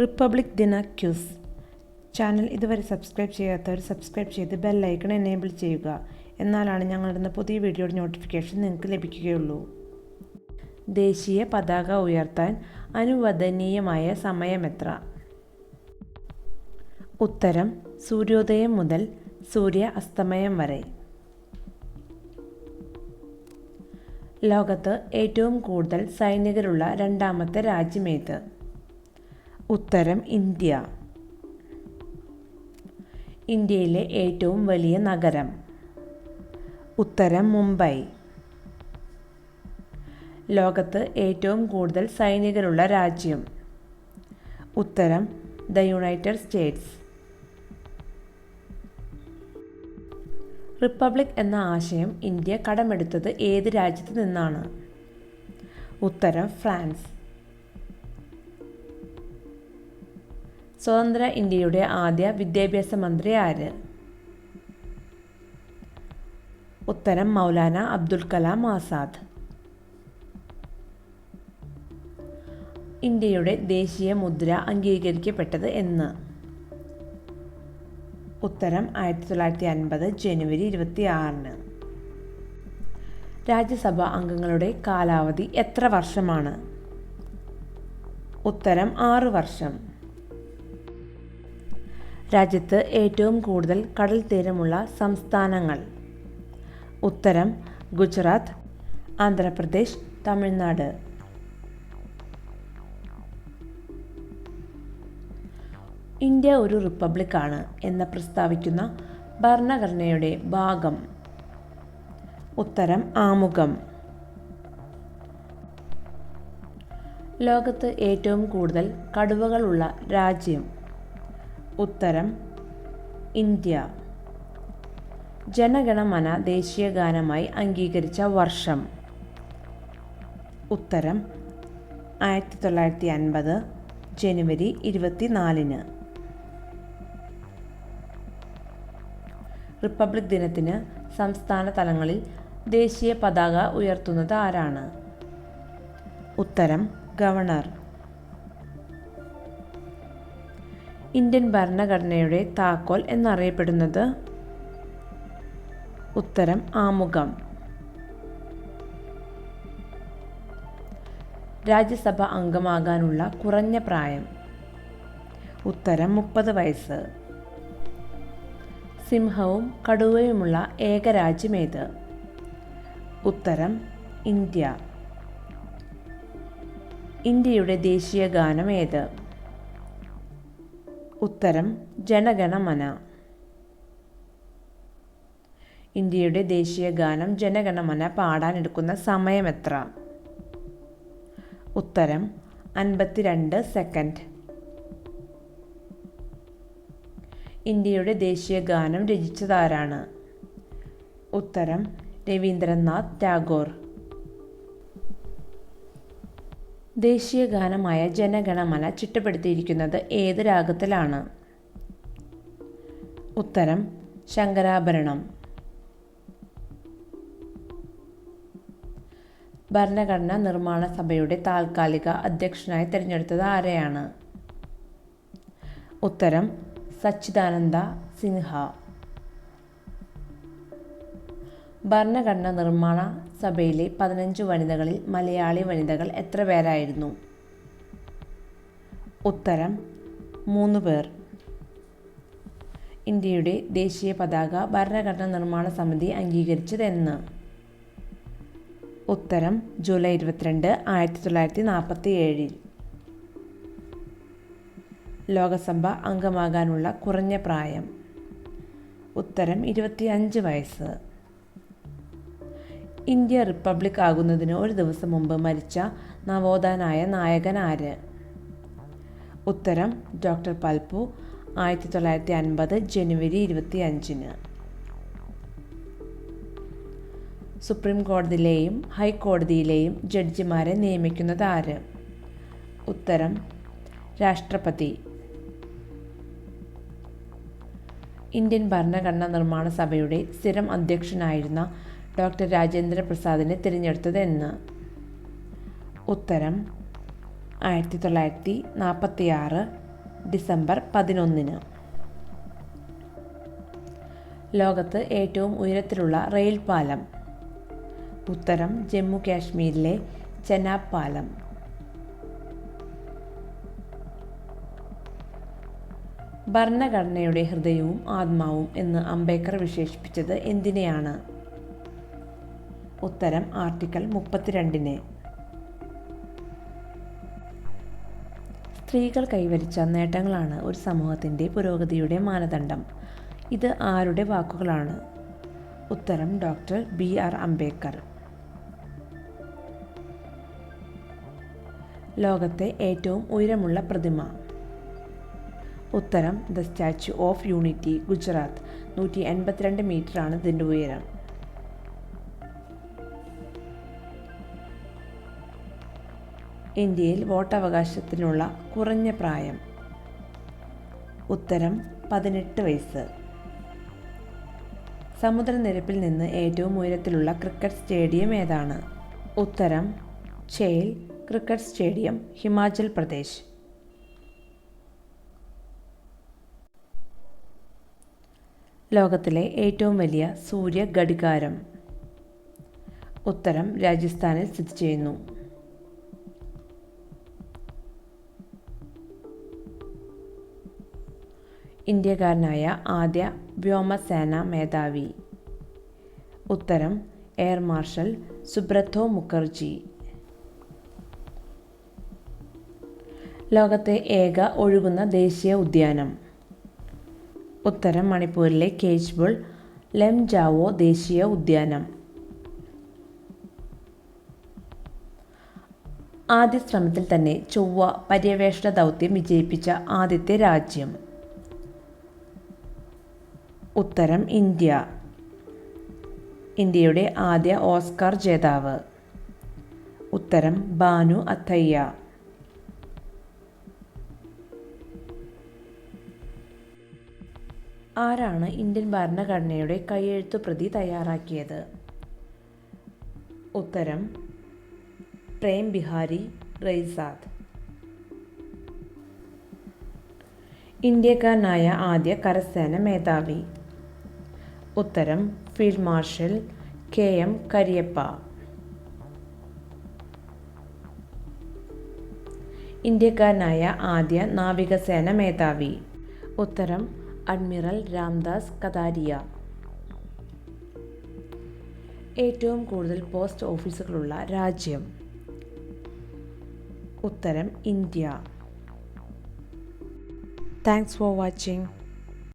Republic ദിന quiz. Channel ഇതുവരെ subscribe ചെയ്യാത്തവർ സബ്സ്ക്രൈബ് ചെയ്ത് ബെല്ലൈക്കൺ എനേബിൾ ചെയ്യുക. എന്നാലാണ് ഞങ്ങളിടുന്ന പുതിയ വീഡിയോയുടെ നോട്ടിഫിക്കേഷൻ നിങ്ങൾക്ക് ലഭിക്കുകയുള്ളൂ. ദേശീയ പതാക ഉയർത്താൻ അനുവദനീയമായ സമയമെത്ര? ഉത്തരം സൂര്യോദയം മുതൽ സൂര്യ അസ്തമയം വരെ. ലോകത്ത് ഏറ്റവും കൂടുതൽ സൈനികരുള്ള രണ്ടാമത്തെ രാജ്യമേത് ഉത്തരം ഇന്ത്യ. ഇന്ത്യയിലെ ഏറ്റവും വലിയ നഗരം. ഉത്തരം മുംബൈ. ലോകത്ത് ഏറ്റവും കൂടുതൽ സൈനികരുള്ള രാജ്യം. ഉത്തരം ദ യുണൈറ്റഡ് സ്റ്റേറ്റ്സ്. റിപ്പബ്ലിക് എന്ന ആശയം ഇന്ത്യ കടമെടുത്തത് ഏത് രാജ്യത്ത് നിന്നാണ്? ഉത്തരം ഫ്രാൻസ്. സ്വതന്ത്ര ഇന്ത്യയുടെ ആദ്യ വിദ്യാഭ്യാസ മന്ത്രി ആര്? ഉത്തരം മൗലാന അബ്ദുൽ കലാം ആസാദ്. ഇന്ത്യയുടെ ദേശീയ മുദ്ര അംഗീകരിക്കപ്പെട്ടത് എന്ന്. ഉത്തരം ആയിരത്തി തൊള്ളായിരത്തി അൻപത് ജനുവരി ഇരുപത്തി ആറിന് രാജ്യസഭാ അംഗങ്ങളുടെ കാലാവധി എത്ര വർഷമാണ്? ഉത്തരം ആറ് വർഷം. രാജ്യത്ത് ഏറ്റവും കൂടുതൽ കടൽ തീരമുള്ള സംസ്ഥാനങ്ങൾ. ഉത്തരം ഗുജറാത്ത് ആന്ധ്രാപ്രദേശ് തമിഴ്നാട്. ഇന്ത്യ ഒരു റിപ്പബ്ലിക്കാണ് എന്ന് പ്രസ്താവിക്കുന്ന ഭരണഘടനയുടെ ഭാഗം. ഉത്തരം ആമുഖം. ലോകത്ത് ഏറ്റവും കൂടുതൽ കടുവകളുള്ള രാജ്യം ഉത്തരം ഇന്ത്യ. ജനഗണമന ദേശീയ ഗാനമായി അംഗീകരിച്ച വർഷം. ഉത്തരം ആയിരത്തി തൊള്ളായിരത്തി അൻപത് ജനുവരി ഇരുപത്തിനാലിന്. റിപ്പബ്ലിക് ദിനത്തിന് സംസ്ഥാന തലങ്ങളിൽ ദേശീയ പതാക ഉയർത്തുന്നത് ആരാണ്? ഉത്തരം ഗവർണർ. ഇന്ത്യൻ ഭരണഘടനയുടെ താക്കോൽ എന്നറിയപ്പെടുന്നത്? ഉത്തരം ആമുഖം. രാജ്യസഭ അംഗമാകാനുള്ള കുറഞ്ഞ പ്രായം. ഉത്തരം മുപ്പത് വയസ്സ്. സിംഹവും കടുവയുമുള്ള ഏക രാജ്യമേത് ഉത്തരം ഇന്ത്യ. ഇന്ത്യയുടെ ദേശീയ ഗാനം ഏത് ഉത്തരം ജനഗണമന. ഇന്ത്യയുടെ ദേശീയ ഗാനം ജനഗണമന പാടാനെടുക്കുന്ന സമയം എത്ര? ഉത്തരം അൻപത്തിരണ്ട് സെക്കൻഡ്. ഇന്ത്യയുടെ ദേശീയ ഗാനം രചിച്ചതാരാണ്? ഉത്തരം രവീന്ദ്രനാഥ് ടാഗോർ. ദേശീയ ഗാനമായ ജനഗണമന ചിട്ടപ്പെടുത്തിയിരിക്കുന്നത് ഏത് രാഗത്തിലാണ്? ഉത്തരം ശങ്കരാഭരണം. ഭരണഘടനാ നിർമ്മാണ സഭയുടെ താൽക്കാലിക അധ്യക്ഷനായി തിരഞ്ഞെടുത്തത് ആരെയാണ്? ഉത്തരം സച്ചിദാനന്ദ സിൻഹ. ഭരണഘടനാ നിർമ്മാണ സഭയിലെ പതിനഞ്ച് വനിതകളിൽ മലയാളി വനിതകൾ എത്ര പേരായിരുന്നു? ഉത്തരം മൂന്ന് പേർ. ഇന്ത്യയുടെ ദേശീയ പതാക ഭരണഘടനാ നിർമ്മാണ സമിതി അംഗീകരിച്ചത് എന്ന് ഉത്തരം ജൂലൈ ഇരുപത്തിരണ്ട് ആയിരത്തി തൊള്ളായിരത്തി നാൽപ്പത്തി ഏഴിൽ ലോകസഭ അംഗമാകാനുള്ള കുറഞ്ഞ പ്രായം. ഉത്തരം ഇരുപത്തിയഞ്ച് വയസ്സ്. ഇന്ത്യ റിപ്പബ്ലിക് ആകുന്നതിന് ഒരു ദിവസം മുമ്പ് മരിച്ച നവോദാനായ നായകൻ ആര്? ഉത്തരം ഡോക്ടർ പൽപു ആയിരത്തി തൊള്ളായിരത്തി അൻപത് ജനുവരി ഇരുപത്തി അഞ്ചിന് സുപ്രീം കോടതിയിലെയും ഹൈക്കോടതിയിലെയും ജഡ്ജിമാരെ നിയമിക്കുന്നത് ആര്? ഉത്തരം രാഷ്ട്രപതി. ഇന്ത്യൻ ഭരണഘടനാ നിർമ്മാണ സഭയുടെ സ്ഥിരം അധ്യക്ഷനായിരുന്ന ഡോക്ടർ രാജേന്ദ്ര പ്രസാദിനെ തിരഞ്ഞെടുത്തത് എന്ന്. ഉത്തരം ആയിരത്തി തൊള്ളായിരത്തി നാൽപ്പത്തി ആറ് ഡിസംബർ പതിനൊന്നിന്. ലോകത്ത് ഏറ്റവും ഉയരത്തിലുള്ള റെയിൽ പാലം. ഉത്തരം ജമ്മു കാശ്മീരിലെ ചെനാബ് പാലം ഭരണഘടനയുടെ ഹൃദയവും ആത്മാവും എന്ന് അംബേദ്കർ വിശേഷിപ്പിച്ചത് എന്തിനെയാണ്? ഉത്തരം ആർട്ടിക്കിൾ മുപ്പത്തിരണ്ടിന്. സ്ത്രീകൾ കൈവരിച്ച നേട്ടങ്ങളാണ് ഒരു സമൂഹത്തിന്റെ പുരോഗതിയുടെ മാനദണ്ഡം. ഇത് ആരുടെ വാക്കുകളാണ്? ഉത്തരം ഡോക്ടർ ബി. ആർ. അംബേദ്കർ. ലോകത്തെ ഏറ്റവും ഉയരമുള്ള പ്രതിമ. ഉത്തരം the statue of unity Gujarat. നൂറ്റി എൺപത്തിരണ്ട് മീറ്ററാണ് ഇതിന്റെ ഉയരം. ഇന്ത്യയിൽ വോട്ടവകാശത്തിനുള്ള കുറഞ്ഞ പ്രായം. ഉത്തരം പതിനെട്ട് വയസ്സ്. സമുദ്രനിരപ്പിൽ നിന്ന് ഏറ്റവും ഉയരത്തിലുള്ള ക്രിക്കറ്റ് സ്റ്റേഡിയം ഏതാണ്? ഉത്തരം ഛേൽ ക്രിക്കറ്റ് സ്റ്റേഡിയം ഹിമാചൽ പ്രദേശ്. ലോകത്തിലെ ഏറ്റവും വലിയ സൂര്യ ഘടികാരം ഉത്തരം രാജസ്ഥാനിൽ സ്ഥിതി ചെയ്യുന്നു. ഇന്ത്യക്കാരനായ ആദ്യ വ്യോമസേന മേധാവി. ഉത്തരം എയർ മാർഷൽ സുബ്രതോ മുഖർജി. ലോകത്തെ ഏക ഒഴുകുന്ന ദേശീയ ഉദ്യാനം. ഉത്തരം മണിപ്പൂരിലെ കേജ്ബുൾ ലെംജാവോ ദേശീയ ഉദ്യാനം. ആദ്യ ശ്രമത്തിൽ തന്നെ ചൊവ്വ പര്യവേഷണ ദൗത്യം വിജയിപ്പിച്ച ആദ്യത്തെ രാജ്യം. ഉത്തരം ഇന്ത്യ. ഇന്ത്യയുടെ ആദ്യ ഓസ്കാർ ജേതാവ്. ഉത്തരം ബാനു അത്തയ്യ. ആരാണ് ഇന്ത്യൻ ഭരണഘടനയുടെ കൈയെഴുത്തു പ്രതി തയ്യാറാക്കിയത്? ഉത്തരം പ്രേം ബിഹാരി റൈസാദ്. ഇന്ത്യക്കാരനായ ആദ്യ കരസേന മേധാവി. ഉത്തരം field marshal K M Cariappa. ഇന്ത്യക്കാരനായ ആദ്യ നാവികസേന മേധാവി. ഉത്തരം അഡ്മിറൽ രാംദാസ് കതാരിയ ഏറ്റവും കൂടുതൽ പോസ്റ്റ് ഓഫീസുകളുള്ള രാജ്യം. ഉത്തരം ഇന്ത്യ. Thanks for watching